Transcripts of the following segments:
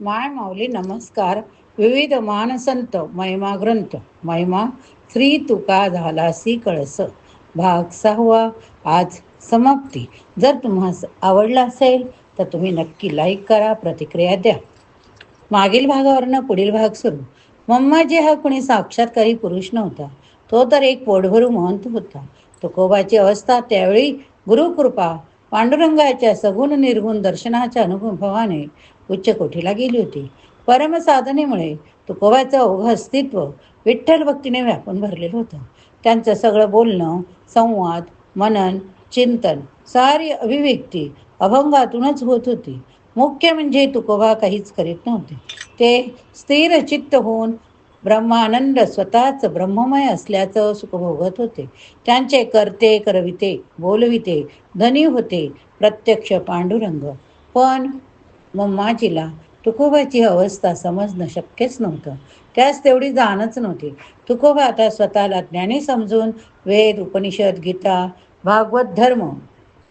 माय माऊली नमस्कार. विविध मानसंत महिमा ग्रंथ महिमा श्री तुका झालासी कळस. भाग सहावा आज समाप्ती. जर तुम्हाला आवडला असेल तर तुम्ही नक्की लाईक करा प्रतिक्रिया द्या. मागील भागावरनं पुढील भाग सुरू. मम्माजी हा कुणी साक्षात्कारी पुरुष नव्हता. तो तर एक पोटभरू महंत होता. तुकोबाची अवस्था त्यावेळी गुरुकृपा पांडुरंगाच्या सगुण निर्गुण दर्शनाच्या अनुभवाने उच्चकोठीला गेली होती. परमसाधनेमुळे तुकोबाचं अवघं अस्तित्व विठ्ठल भक्तीने व्यापून भरलेलं होतं. त्यांचं सगळं बोलणं संवाद मनन चिंतन सारी अभिव्यक्ती अभंगातूनच होत होती. मुख्य म्हणजे तुकोबा काहीच करीत नव्हते. ते स्थिर चित्त होऊन ब्रह्मानंद स्वतःच ब्रह्ममय असल्याचं सुख भोगत होते. त्यांचे करते करविते बोलविते धनी होते प्रत्यक्ष पांडुरंग. पण मम्माजीला तुकोबाची अवस्था समजणं शक्यच नव्हतं. त्यास तेवढी जाणच नव्हती. तुकोबा आता स्वतःला ज्ञानी समजून वेद उपनिषद गीता भागवत धर्म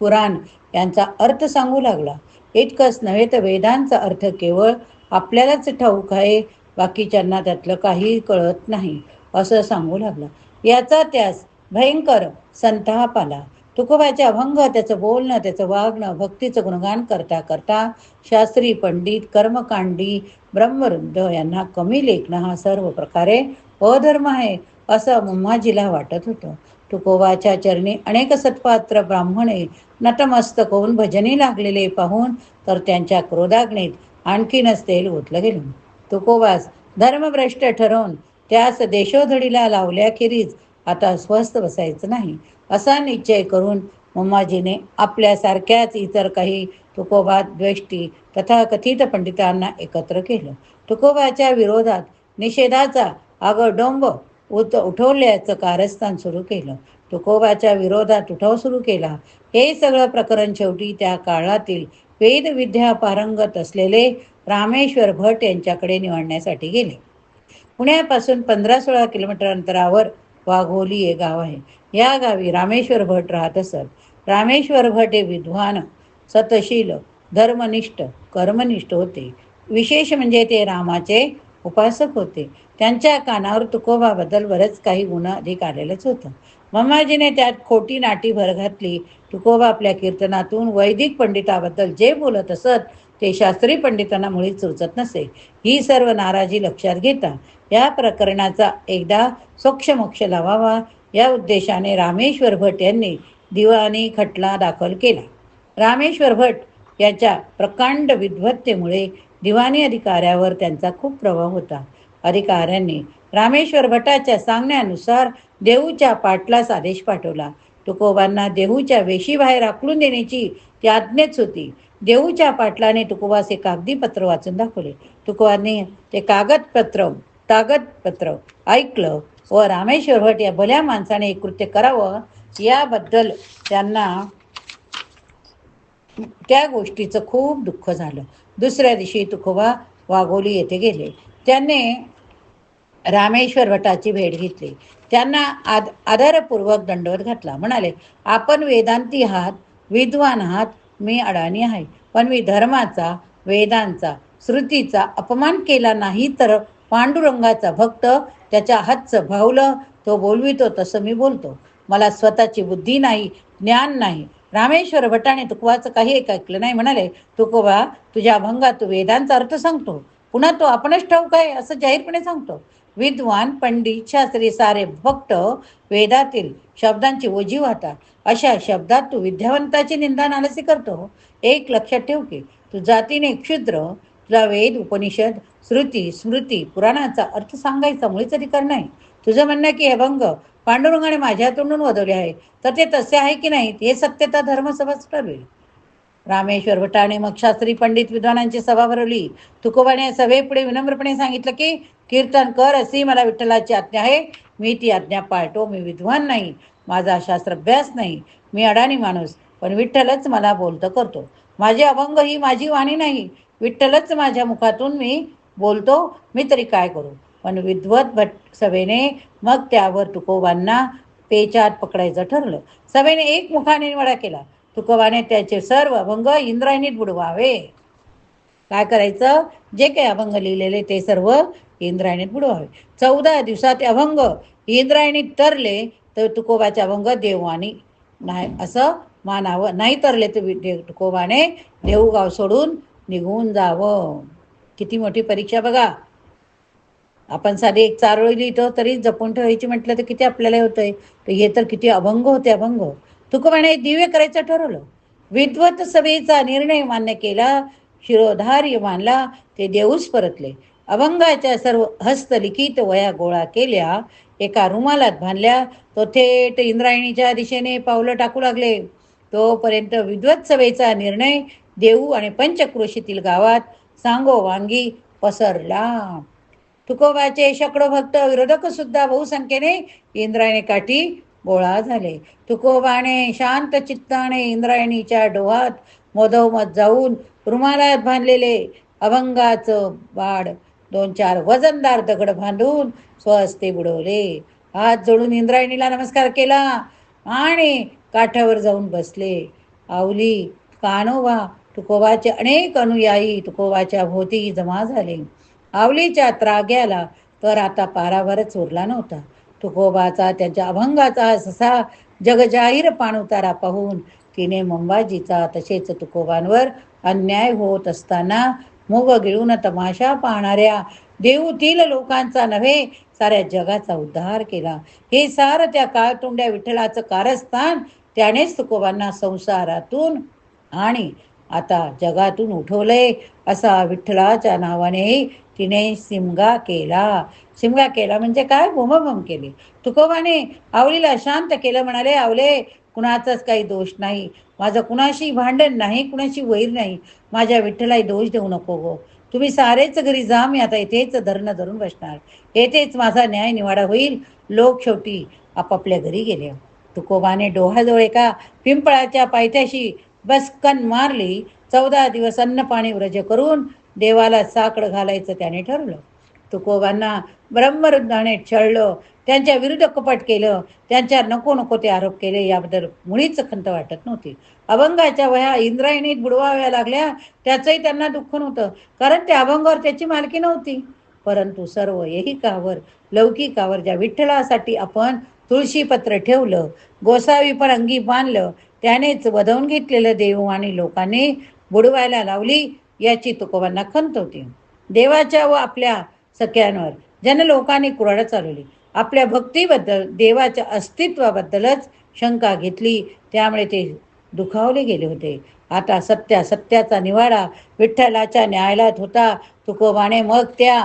पुराण यांचा अर्थ सांगू लागला. इतकंच नव्हे तर वेदांचा अर्थ केवळ आपल्यालाच ठाऊक आहे बाकीच्यांना त्यातलं काही कळत नाही असं सांगू लागला. याचा त्यास भयंकर संताप आला. तुकोबाचे अभंग त्याचं बोलणं त्याचं वागणं भक्तीचं गुणगान करता करता शास्त्री पंडित कर्मकांडी ब्रह्मवृद्ध यांना कमी लेखणं हा सर्व प्रकारे अधर्म आहे असं मुम्माजीला वाटत होतं. तुकोबाच्या चरणी अनेक सत्पात्र ब्राह्मणे नतमस्तक होऊन भजनी लागलेले पाहून तर त्यांच्या क्रोधाग्नीत आणखीनच तेल ओतलं गेलं. तुकोबास धर्मभ्रष्ट ठरवून त्यास देशोधडीला लावल्याखेरीज आता स्वस्थ बसायचं नाही. असा निश्चय करून मम्माजीने आपल्यासारख्याच इतर काही तुकोबा द्वेष्टी तथा कथित पंडितांना एकत्र केलं. तुकोबाच्या विरोधात निषेधाचा आगडोंब उत उठवल्याचं कारस्थान सुरू केलं. तुकोबाच्या विरोधात उठाव सुरू केला. हे सगळं प्रकरण शेवटी त्या काळातील वेदविद्या पारंगत असलेले रामेश्वर भट यांच्याकडे निवडण्यासाठी गेले. पुण्यापासून पंधरा सोळा किलोमीटर अंतरावर वाघोली हे गाव आहे. या गावी रामेश्वर भट राहत असत. रामेश्वर भट हे विद्वान सतशील धर्मनिष्ठ कर्मनिष्ठ होते. विशेष म्हणजे ते रामाचे उपासक होते. त्यांच्या कानावर तुकोबाबद्दल बरंच काही गुण अधिक आलेलंच होतं. मम्माजीने त्यात खोटी नाटी भर घातली. तुकोबा आपल्या कीर्तनातून वैदिक पंडिताबद्दल जे बोलत असत ते शास्त्री पंडितांना मुळीच सुचत नसे. ही सर्व नाराजी लक्षात घेता या प्रकरणाचा एकदा सोक्षमोक्ष लावावा या उद्देशाने रामेश्वर भट यांनी दिवाणी खटला दाखल केला. रामेश्वर भट याच्या प्रकांड विद्वत्तेमुळे दिवाणी अधिकाऱ्यावर त्यांचा खूप प्रभाव होता. अधिकाऱ्यांनी रामेश्वर भटाच्या सांगण्यानुसार देहूच्या पाटलास आदेश पाठवला. तुकोबांना देहूच्या वेशीबाहेर आखलून देण्याची ती आज्ञेच होती. देहूच्या पाटलाने तुकोबास हे कागदी पत्र वाचून दाखवले. तुकोबांनी ते कागदपत्र कागदपत्र ऐकलं व रामेश्वर भट या भल्या माणसाने कृत्य करावं याबद्दल त्यांना त्या गोष्टीचं खूप दुःख झालं. दुसऱ्या दिवशी तुकोबा वाघोली येथे गेले. त्यांनी रामेश्वर भटाची भेट घेतली. त्यांना आद आदरपूर्वक दंडवत घातला. म्हणाले आपण वेदांती आहात विद्वान आहात मी अडाणी आहे. पण मी धर्माचा वेदांचा श्रुतीचा अपमान केला नाही तर पांडुरंगाचा भक्त त्याच्या हातचं भावलं तो बोलवितो तसं मी बोलतो. मला स्वतःची बुद्धी नाही ज्ञान नाही. रामेश्वर भटाने तुकवाचं काही एक ऐकलं नाही. म्हणाले तुकोबा तुझ्या अभंगात तू वेदांचा अर्थ सांगतो. पुन्हा तो आपणच ठाऊक आहे असं जाहीरपणे सांगतो. विद्वान पंडित शास्त्री सारे भक्त वेदातील शब्दांची ओझी वाहतात अशा शब्दात तू विद्यावंताची निंदा नालसी करतो. एक लक्षात ठेव की तू जातीने क्षुद्र तुला वेद उपनिषद श्रुती स्मृती पुराणाचा अर्थ सांगायचा मुळीच अधिकार नाही. तुझं म्हणणं की हे भंग पांडुरंगाने माझ्या तोंडून वदवले आहे तर ते तसे आहे की नाही हे सत्यता धर्मसभाच ठरवेल रामेश्वर भटाने मग शास्त्री पंडित विद्वानांची सभा भरवली. तुकोबाने सभेपुढे विनम्रपणे सांगितलं की कीर्तन कर अशी मला विठ्ठलाची आज्ञा आहे. मी ती आज्ञा पाळतो. मी विद्वान नाही. माझा शास्त्राभ्यास नाही. मी अडाणी माणूस. पण विठ्ठलच मला बोलतं करतो. माझे अभंग ही माझी वाणी नाही. विठ्ठलच माझ्या मुखातून मी बोलतो. मी तरी काय करू पण विद्वत भट सभेने मग त्यावर तुकोबांना पेचात पकडायचं ठरलं. सभेने एक मुखाने निवडा केला. तुकोबाने त्याचे सर्व अभंग इंद्रायणीत बुडवावे. काय करायचं? जे काही अभंग लिहिलेले ते सर्व इंद्रायणीत बुडवावे. चौदा दिवसात अभंग इंद्रायणीत तरले तर तुकोबाचे अभंग देवानी नाही असं मानावं. नाही तरले तर दे तुकोबाने देऊगाव सोडून निघून जावं. किती मोठी परीक्षा बघा. आपण साधी एक चारोळी लिहितो तरी जपून ठेवायची म्हटलं तर किती आपल्याला होतंय. तर हे तर किती अभंग होते अभंग. तुकोबाने दिव्य करायचं ठरवलं. विद्वत सभेचा निर्णय मान्य केला शिरोधार्य मानला ते देऊस परतले. अभंगाच्या सर्व हस्तलिखित वया गोळा केल्या एका रुमालात बांधल्या तो थेट इंद्रायणीच्या दिशेने पावलं टाकू लागले. तोपर्यंत विद्वत सभेचा निर्णय देऊ आणि पंचक्रोशीतील गावात सांगो वांगी पसरला. तुकोबाचे शकडो भक्त विरोधक सुद्धा बहुसंख्येने इंद्रायणी काठी गोळा झाले. तुकोबाने शांत चित्ताने इंद्रायणीच्या डोहात मधोमध जाऊन रुमालात बांधलेले अभंगाचं बाड दोन चार वजनदार दगड बांधून स्वस्ते बुडवले. हात जोडून इंद्रायणीला नमस्कार केला आणि काठावर जाऊन बसले. आवली कानोबा तुकोबाचे अनेक अनुयायी तुकोबाच्या भोवती जमा झाले. आवलीच्या त्राग्याला तर आता पारावरच उरला नव्हता. तुकोबाचा त्यांच्या अभंगाचा ससा जगजाहीर पाणउतारा पाहून तिने मंबाजीचा तसेच तुकोबांवर अन्याय होत असताना मुग गिळून तमाशा पाहणाऱ्या देऊतील लोकांचा नव्हे साऱ्या जगाचा उद्धार केला. हे सार त्या काळतुंड्या विठ्ठलाचं कारस्थान त्यानेच तुकोबांना संसारातून आणि आता जगातून उठवलंय असा विठ्ठलाच्या नावाने तिने सिमगा केला. सिमगा केला म्हणजे काय? बोमबम केली. तुकोबाने आवलीला शांत केलं म्हणाले आवले कुणाचाच काही दोष नाही. माझं कुणाशी भांडण नाही कुणाशी वैर नाही. माझ्या विठ्ठलाही दोष देऊ नको गो. तुम्ही सारेच घरी जा मी आता इथेच धरणं धरून बसणार. येथेच माझा न्याय निवाडा होईल. लोक शेवटी आपापल्या घरी गेले. तुकोबाने डोहाजवळ एका पिंपळाच्या पायथ्याशी बसकन मारली चौदा दिवस अन्नपाणी व्रज करून देवाला साकड घालायचं त्याने ठरवलं. तुकोबांना ब्रह्मरुद्धाने छळलं त्यांच्या विरुद्ध कपट केलं त्यांच्या नको नको ते आरोप केले याबद्दल मुळीच खंत वाटत नव्हती. अभंगाच्या वया इंद्रायणीत बुडवाव्या लागल्या त्याचंही त्यांना दुःख नव्हतं कारण त्या अभंगावर त्याची मालकी नव्हती. परंतु सर्व ऐहिकावर लौकिकावर ज्या विठ्ठलासाठी आपण तुळशीपत्र ठेवलं गोसावी पण अंगी बांधलं त्यानेच वधवून घेतलेलं देव आणि लोकांनी बुडवायला लावली याची तुकोबांना खंत होती. देवाच्या व आपल्या सख्यांवर जन लोकांनी कुराड चालवली. आपल्या भक्तीबद्दल देवाच्या अस्तित्वाबद्दलच शंका घेतली. त्यामुळे ते दुखावले गेले होते. आता सत्या सत्याचा निवाडा विठ्ठलाच्या न्यायालयात होता. तुकोबाने मग त्या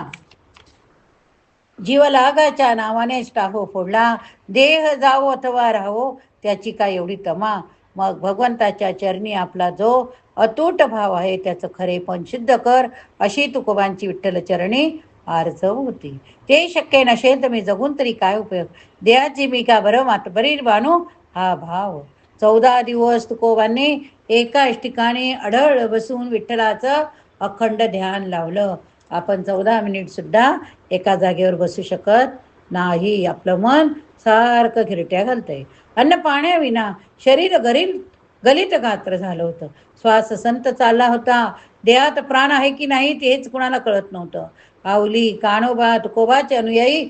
जीवलागाच्या नावानेच टाहो फोडला. देह जावो अथवा राहो त्याची काय एवढी तमा मग भगवंताच्या चरणी आपला जो अतूट भाव आहे त्याचं खरेपण सिद्ध कर अशी तुकोबांची विठ्ठल चरणी आर्जव होती ते शक्य नसेल तर मी जगून तरी काय उपयोग? देहाची मी का बरं मात बरी बानू हा भाव. चौदा दिवस तुकोबांनी एकाच ठिकाणी अढळ बसून विठ्ठलाचं अखंड ध्यान लावलं. आपण चौदा मिनिटसुद्धा एका जागेवर बसू शकत नाही. आपलं मन सारखं घिरट्या घालतंय. अन्न पाण्याविना शरीर गरील गलित गात्र झालं होतं. श्वास संत चालला होता. देहात प्राण आहे की नाही तेच कुणाला कळत नव्हतं. आवली कानोबा तुकोबाचे अनुयायी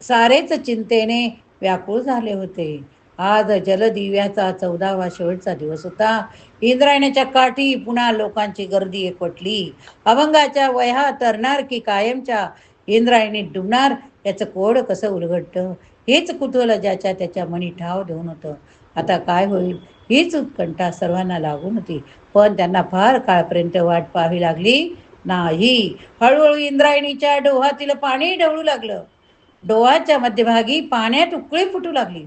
सारेच चिंतेने व्याकुळ झाले होते. आज जलदिव्याचा चौदावा शेवटचा दिवस होता. इंद्रायणाच्या काठी पुन्हा लोकांची गर्दी एकवटली. अभंगाच्या वया तरणार की कायमच्या. इंद्रायणीत डुबणार याचं कोड कसं उलगडतं? हेच कुतूहल ज्याच्या त्याच्या मनी ठाव देऊन होतं. आता काय होईल? हीच उत्कंठा सर्वांना लागून होती. पण त्यांना फार काळपर्यंत वाट पाहावी लागली नाही. हळूहळू इंद्रायणीच्या डोहातील पाणी ढवळू लागलं. डोहाच्या मध्यभागी पाण्यात उकळी फुटू लागली.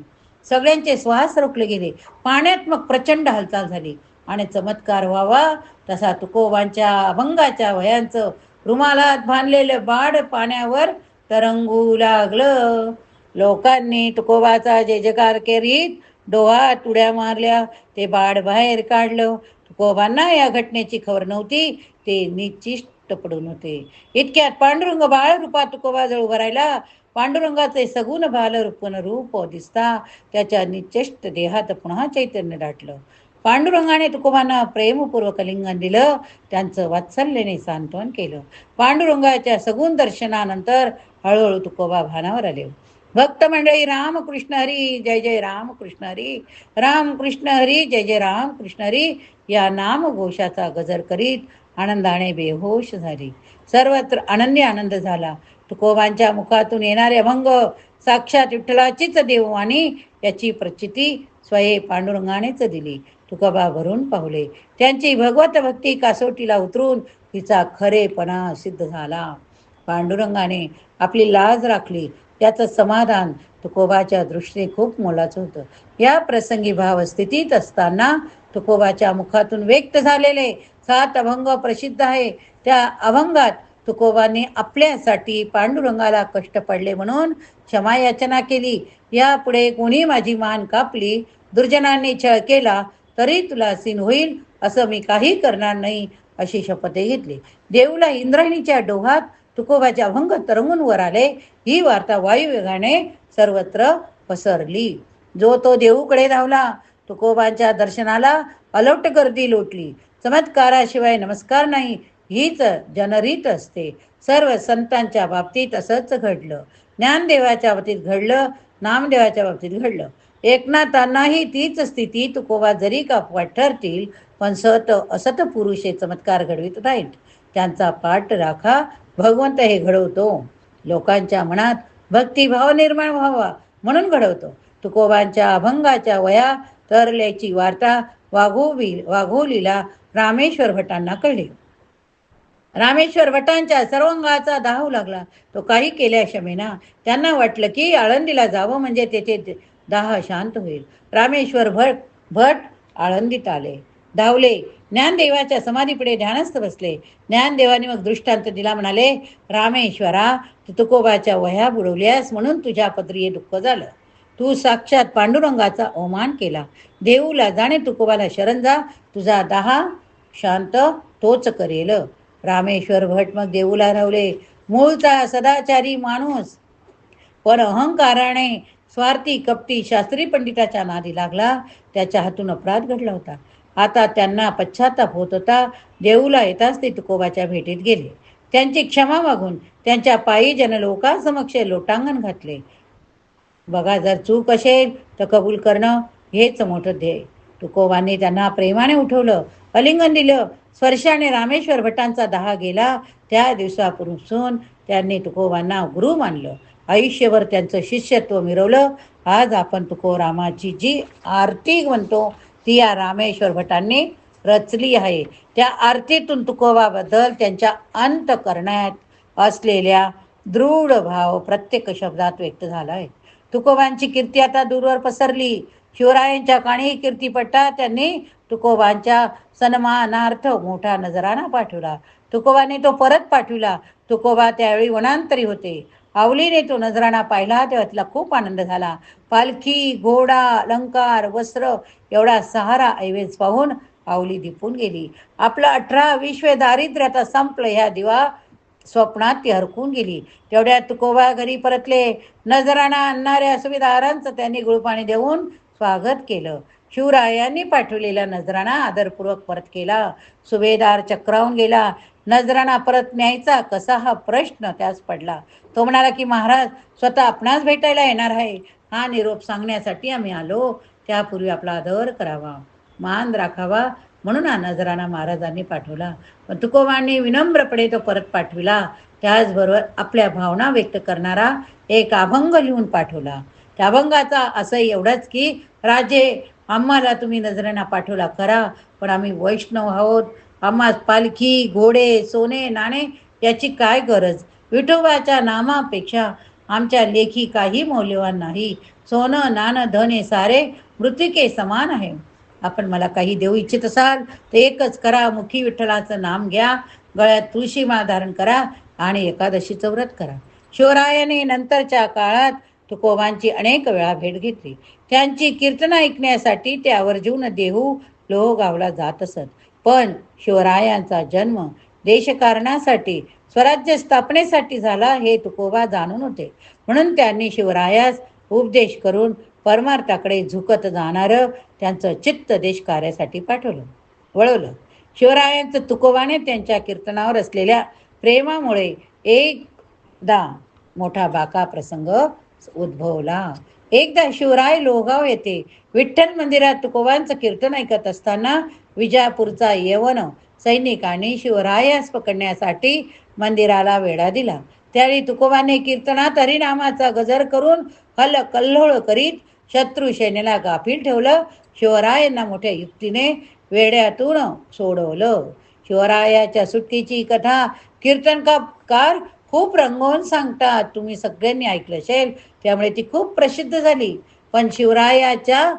सगळ्यांचे श्वास रोखले गेले. पाण्यात मग प्रचंड हालचाल झाली. आणि चमत्कार व्हावा तसा तुकोबांच्या अभंगाच्या वयांचं रुमालात बांधलेलं बाड पाण्यावर तरंगू लागलं. लोकांनी तुकोबाचा जय जयकार करीत डोहात उड्या मारल्या ते बाड बाहेर काढलं. तुकोबांना या घटनेची खबर नव्हती ते निश्चिष्ट पडून होते. इतक्यात पांडुरंग बाळ रूपात तुकोबाजवळ उभा राहिला. पांडुरंगाचे सगुण बाल रूपन रूप दिसता त्याच्या निश्चेष्ट देहात पुन्हा चैतन्य दाटलं. पांडुरंगाने तुकोबांना प्रेमपूर्वक लिंगन दिलं त्यांचं वात्सल्याने सांत्वन केलं. पांडुरंगाच्या सगुण दर्शनानंतर हळूहळू तुकोबा भानावर आले. भक्त मंडळी रामकृष्ण हरी जय जय राम कृष्ण हरी. रामकृष्ण हरी जय जय रामकृष्ण हरी. या नाम घोषाचा गजर करीत आनंदाने बेहोश झाली. सर्वत्र आनंदी आनंद झाला. तुकोबांच्या मुखातून येणारे अभंग साक्षात विठ्ठलाचीच देववाणी याची प्रचिती स्वये पांडुरंगानेच दिली. तुकोबा भरून पावले त्यांची भगवत भक्ती कासोटीला उतरून तिचा खरेपणा सिद्ध झाला. पांडुरंगाने आपली लाज राखली. त्याचं समाधान तुकोबाच्या दृष्टीने खूप मोलाचं होतं. या प्रसंगी भावस्थितीत असताना तुकोबाच्या मुखातून व्यक्त झालेले सात अभंग प्रसिद्ध आहे. त्या अभंगात तुकोबाने आपल्यासाठी पांडुरंगाला कष्ट पडले म्हणून क्षमा याचना केली. यापुढे कोणी माझी मान कापली दुर्जनांनी छळ केला तरी तुला सीन होईल असं मी काही करणार नाही अशी शपथ घेतली. देऊला इंद्रणीच्या डोहात तुकोबाचे अभंग तरंगून वर आले. ही वार्ता वायुवेगाने सर्वत्र पसरली. जो तो देऊकडे धावला तुकोबांच्या दर्शनाला अलोट गर्दी लोटली. चमत्काराशिवाय नमस्कार नाही हीच जनरीत असते. सर्व संतांच्या बाबतीत असंच घडलं. ज्ञानदेवाच्या बाबतीत घडलं नामदेवाच्या बाबतीत घडलं. एकनाथांनाही तीच स्थिती तुकोबा जरी कापवाट ठरतील पण सत असत पुरुषे चमत्कार घडवित नाहीत. त्यांचा पाठ राखा भगवंत हे घडवतो. लोकांच्या मनात भक्तिभाव निर्माण व्हावा म्हणून घडवतो. तुकोबांच्या अभंगाच्या वया तरल्याची वार्ता वाघोवी वाघोलीला रामेश्वर भटांना कळली. रामेश्वर भटांच्या सर्वांगाचा दाहू लागला. तो काही केल्या क्षमेना त्यांना वाटलं की आळंदीला जावं म्हणजे तेथे दाह शांत होईल. रामेश्वर भट भट आळंदीत आले. धावले. ज्ञानदेवाच्या समाधीपुढे ध्यानस्थ बसले. ज्ञानदेवाने मग दृष्टांत दिला म्हणाले रामेश्वरा तू तुकोबाच्या वह्या बुडवल्यास म्हणून तुझ्या पत्री हे दुःख झालं. तू साक्षात पांडुरंगाचा अवमान केला. देऊला जाणे तुकोबाला शरण जा. तुझा दहा शांत तोच करेल. रामेश्वर भट मग देऊला रावले मूळचा सदाचारी माणूस. पण अहंकाराने स्वार्थी कपटी शास्त्री पंडिताच्या नादी लागला. त्याच्या हातून अपराध घडला होता. आता त्यांना पश्चाताप होत होता. देऊला येताच ते तुकोबाच्या भेटीत गेले. त्यांची क्षमा मागून त्यांच्या पायी जनलोकासमक्ष लोटांगण घातले. बघा जर चूक असेल तर कबूल करणं हेच मोठं ध्येय. तुकोबांनी त्यांना प्रेमाने उठवलं अलिंगन दिलं. स्पर्शाने रामेश्वर भटांचा दहा गेला. त्या दिवसापासून त्यांनी तुकोबांना गुरु मानलं. आयुष्यभर त्यांचं शिष्यत्व मिरवलं. आज आपण तुकोरामाची जी आरती म्हणतो ती या रामेश्वर भटांनी रचली आहे. त्या आरतीतून तुकोबाबद्दल त्यांच्या अंत करण्यात असलेल्या दृढ भाव प्रत्येक शब्दात व्यक्त झाला आहे. तुकोबांची कीर्ती आता दूरवर पसरली. शिवरायांच्या काणी कीर्तीपट्टा त्यांनी तुकोबांच्या सन्मानार्थ मोठा नजराना पाठवला. तुकोबाने तो परत पाठविला. तुकोबा त्यावेळी वनांतरी होते. आवलीने तो नजराणा पाहिला तेव्हा तिला खूप आनंद झाला. पालखी घोडा अलंकार वस्त्र एवढा सहारा ऐवेज पाहून आवली दिपून गेली. आपलं अठरा विश्व दारिद्र्य आता संपलं ह्या दिवा स्वप्नात ती हरकून गेली. तेवढ्यात तुकोबा घरी परतले. नजराणा आणणाऱ्या सुविधारांचं त्यांनी गुळपाणी देऊन स्वागत केलं. शिवरायांनी पाठवलेला नजराणा आदरपूर्वक परत केला. सुभेदार चक्रावून गेला. नजराणा परत न्यायचा? कसा हा प्रश्न त्यास पडला? तो म्हणाला की महाराज स्वतः आपणास भेटायला येणार आहे. हा निरोप सांगण्यासाठी आम्ही आलो. त्यापूर्वी आपला आदर करावा. मान राखावा. म्हणून हा नजराणा महाराजांनी पाठवला. पण तुकोबांनी विनम्रपणे तो परत पाठविला. त्याचबरोबर आपल्या भावना व्यक्त करणारा एक अभंग लिहून पाठवला. त्या अभंगाचा असं एवढंच की राजे आम्हाला तुम्ही नजराणा पाठवला करा पण आम्ही वैष्णव आहोत. आम्हा पालखी घोडे सोने नाणे याची काय गरज? विठोबाच्या नामापेक्षा आमच्या लेखी काही मौल्यवान नाही. सोनं नाणं धन हे सारे मृतिके समान आहे. आपण मला काही देऊ इच्छित असाल तर एकच करा मुखी विठ्ठलाचं नाम घ्या गळ्यात तुळशी माळ धारण करा आणि एकादशीचं व्रत करा. शिवरायाने नंतरच्या काळात तुकोबांची अनेक वेळा भेट घेतली. त्यांची कीर्तन ऐकण्यासाठी ते आवर्जून देहू लोहगावला जात असत. पण शिवरायांचा जन्म देशकारणासाठी स्वराज्य स्थापनेसाठी झाला हे तुकोबा जाणून होते. म्हणून त्यांनी शिवरायास उपदेश करून परमार्थाकडे झुकत जाणारं त्यांचं चित्त देश कार्यासाठी पाठवलं वळवलं. शिवरायांचं तुकोबाने त्यांच्या कीर्तनावर असलेल्या प्रेमामुळे एकदा मोठा बाका प्रसंग उद्भवला. एकदा शिवराय लोगाव येथे विठ्ठल मंदिरात तुकोबांचं कीर्तन ऐकत असताना विजापूरचा यवन सैनिकांनी शिवरायास पकडण्यासाठी मंदिराला वेढा दिला. त्यावेळी तुकोबाने कीर्तनात हरिनामाचा गजर करून हल कल्लोळ करीत शत्रू सेनेला गाफील ठेवलं. शिवरायांना मोठ्या युक्तीने वेड्यातून सोडवलं. शिवरायाच्या सुटकेची कथा कीर्तनकार खूप रंगवून सांगतात. तुम्ही सगळ्यांनी ऐकलं असेल त्यामुळे ती खूप प्रसिद्ध झाली. पण शिवरायाच्या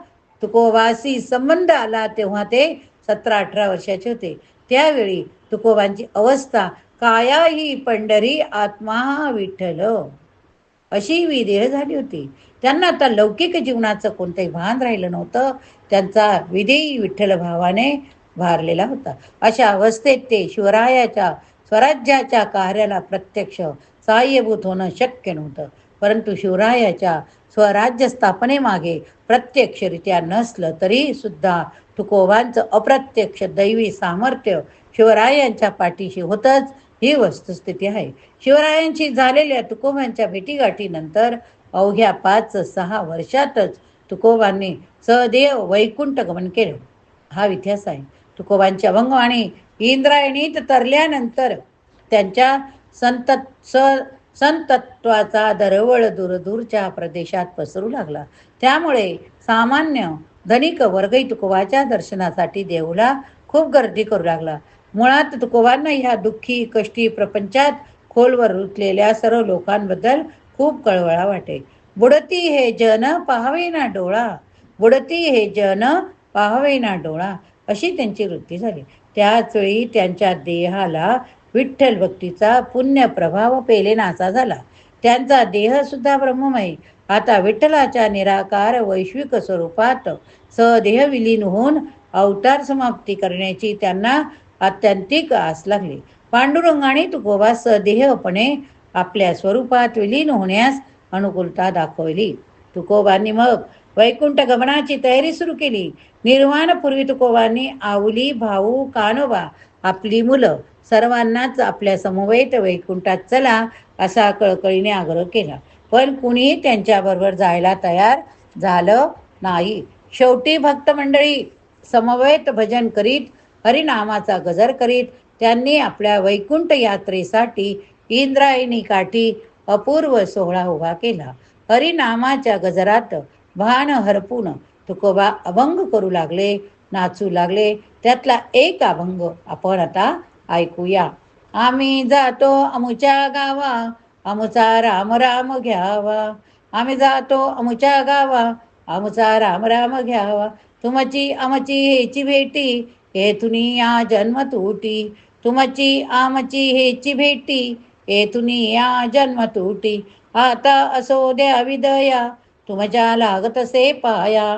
तुकोबाशी संबंध आला तेव्हा ते सतरा अठरा वर्षाचे होते. त्यावेळी तुकोबांची अवस्था काया ही पंढरी आत्मा विठ्ठल. अशी विदेह झाली होती. त्यांना आता लौकिक जीवनाचं कोणतंही भान राहिलं नव्हतं. त्यांचा विदेही विठ्ठल भावाने भारलेला होता. अशा अवस्थेत ते शिवरायाच्या स्वराज्याच्या कार्याला प्रत्यक्ष सहाय्यभूत होणं शक्य नव्हतं. परंतु शिवरायाच्या स्वराज्य स्थापनेमागे प्रत्यक्षरित्या नसलं तरी सुद्धा तुकोबांचं अप्रत्यक्ष दैवी सामर्थ्य शिवरायांच्या पाठीशी होतंच ही वस्तुस्थिती आहे. शिवरायांशी झालेल्या तुकोबांच्या भेटीगाठीनंतर अवघ्या पाच सहा वर्षातच तुकोबांनी सदेव वैकुंठ गमन केलं. हा इतिहास आहे. तुकोबांची अभंगवाणी इंद्रायणीत तरल्यानंतर त्यांच्या संत स संतत्वाचा दरवळ दूरदूरच्या प्रदेशात पसरू लागला. त्यामुळे सामान्य धनिक वर्गही तुकोबाच्या दर्शनासाठी देऊला खूप गर्दी करू लागला. मुळात तुकोबांना ह्या दुःखी कष्टी प्रपंचात खोलवर रुतलेल्या सर्व लोकांबद्दल खूप कळवळा वाटे. बुडती हे जन पाहावे ना डोळा. बुडती हे जन पाहावे ना डोळा. अशी त्यांची वृत्ती झाली. त्याच वेळी त्यांच्या देहाला विठ्ठल भक्तीचा पुण्य प्रभाव पेलेनासा झाला. त्यांचा देह सुद्धा ब्रह्ममय. आता विठ्ठलाच्या निराकार वैश्विक स्वरूपात सदेह विलीन होऊन अवतार समाप्ती करण्याची त्यांना आत्यंतिक आस लागली. पांडुरंगाने तुकोबा सदेहपणे आपल्या स्वरूपात विलीन होण्यास अनुकूलता दाखवली. तुकोबांनी मग वैकुंठ गमनाची तयारी सुरू केली. निर्वाणपूर्वी तुकोबांनी आवली भाऊ कानोबा आपली मुलं सर्वांनाच आपल्या समवेत वैकुंठात चला असा कळकळीने आग्रह केला. पण कुणीही त्यांच्याबरोबर जायला तयार झालं नाही. शेवटी भक्त मंडळी समवेत भजन करीत हरिनामाचा गजर करीत त्यांनी आपल्या वैकुंठ यात्रेसाठी इंद्रायणी काठी अपूर्व सोहळा उभा केला. हरिनामाच्या गजरात भान हरपून तुकोबा अभंग करू लागले नाचू लागले. त्यातला एक अभंग आपण आता ऐकूया. आम्ही जातो अमुच्या गावा अमुचा राम राम घ्यावा. आम्ही जातो आमच्या गावा. आमचा राम राम घ्यावा. तुमची आमची हेची भेटी हेतुनी या जन्म तुटी. तुमची आमची हेची भेटी हेतुनी या जन्म तुटी. आता असो द्या विदया तुमच्या लागत से पाया.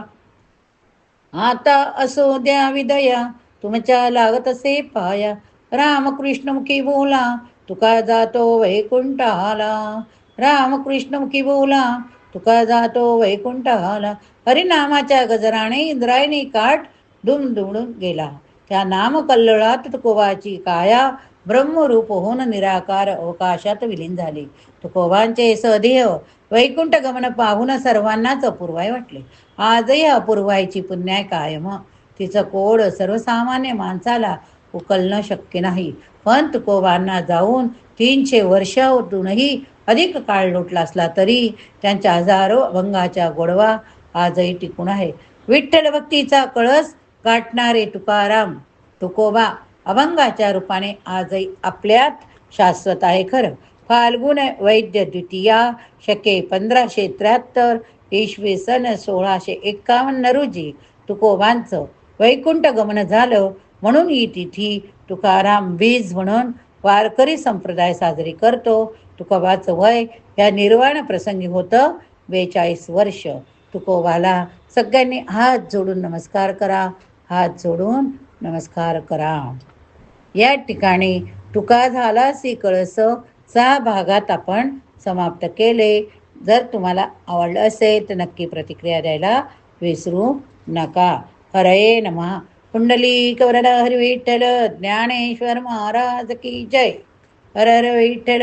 आता असो द्या विदया तुमच्या लागत से पाया. रामकृष्णमुखी बोला तुका जातो वैकुंठाला रामकृष्णमुखी बोला. तुका जातो वैकुंठाला हरिनामाच्या गजराने इंद्रायणी काठ दुमदुमडून गेला. त्या नामकल्लोळात तुकोबाची काया ब्रह्मरूप होऊन निराकार अवकाशात विलीन झाली. तुकोबांचे सदेह वैकुंठ गमन पाहून सर्वांनाच अपूर्वाय वाटले. आजही अपूर्वायची पुण्याय कायम. तिचं कोड सर्वसामान्य माणसाला उकलणं शक्य नाही. पण तुकोबांना जाऊन तीनशे वर्षातूनही अधिक काळ लोटला असला तरी त्यांच्या हजारो अभंगाच्या गोडवा आजही टिकून आहे. विठ्ठल भक्तीचा कळस गाठणारे तुकाराम तुकोबा अभंगाच्या रूपाने आजही आपल्यात शाश्वत आहे खरं. फाल्गुन वैद्य द्वितीया शके पंधराशे त्र्याहत्तर इसवी सन सोळाशे एक्कावन्न रोजी तुकोबांचं वैकुंठ गमन झालं. म्हणून ही तिथी तुकाराम बीज म्हणून वारकरी संप्रदाय साजरी करतो. तुकोबाचं वय या निर्वाण प्रसंगी होतं. बेचाळीस वर्ष. तुकोबाला सगळ्यांनी हात जोडून नमस्कार करा. हात जोडून नमस्कार करा. या ठिकाणी तुका झाला सी कळस सहा भागात आपण समाप्त केले. जर तुम्हाला आवडलं असेल तर नक्की प्रतिक्रिया द्यायला विसरू नका. हरये नमा. कुंडली कवरड हरी विठ्ठल ज्ञानेश्वर महाराज की जय. हर हर विठ्ठल.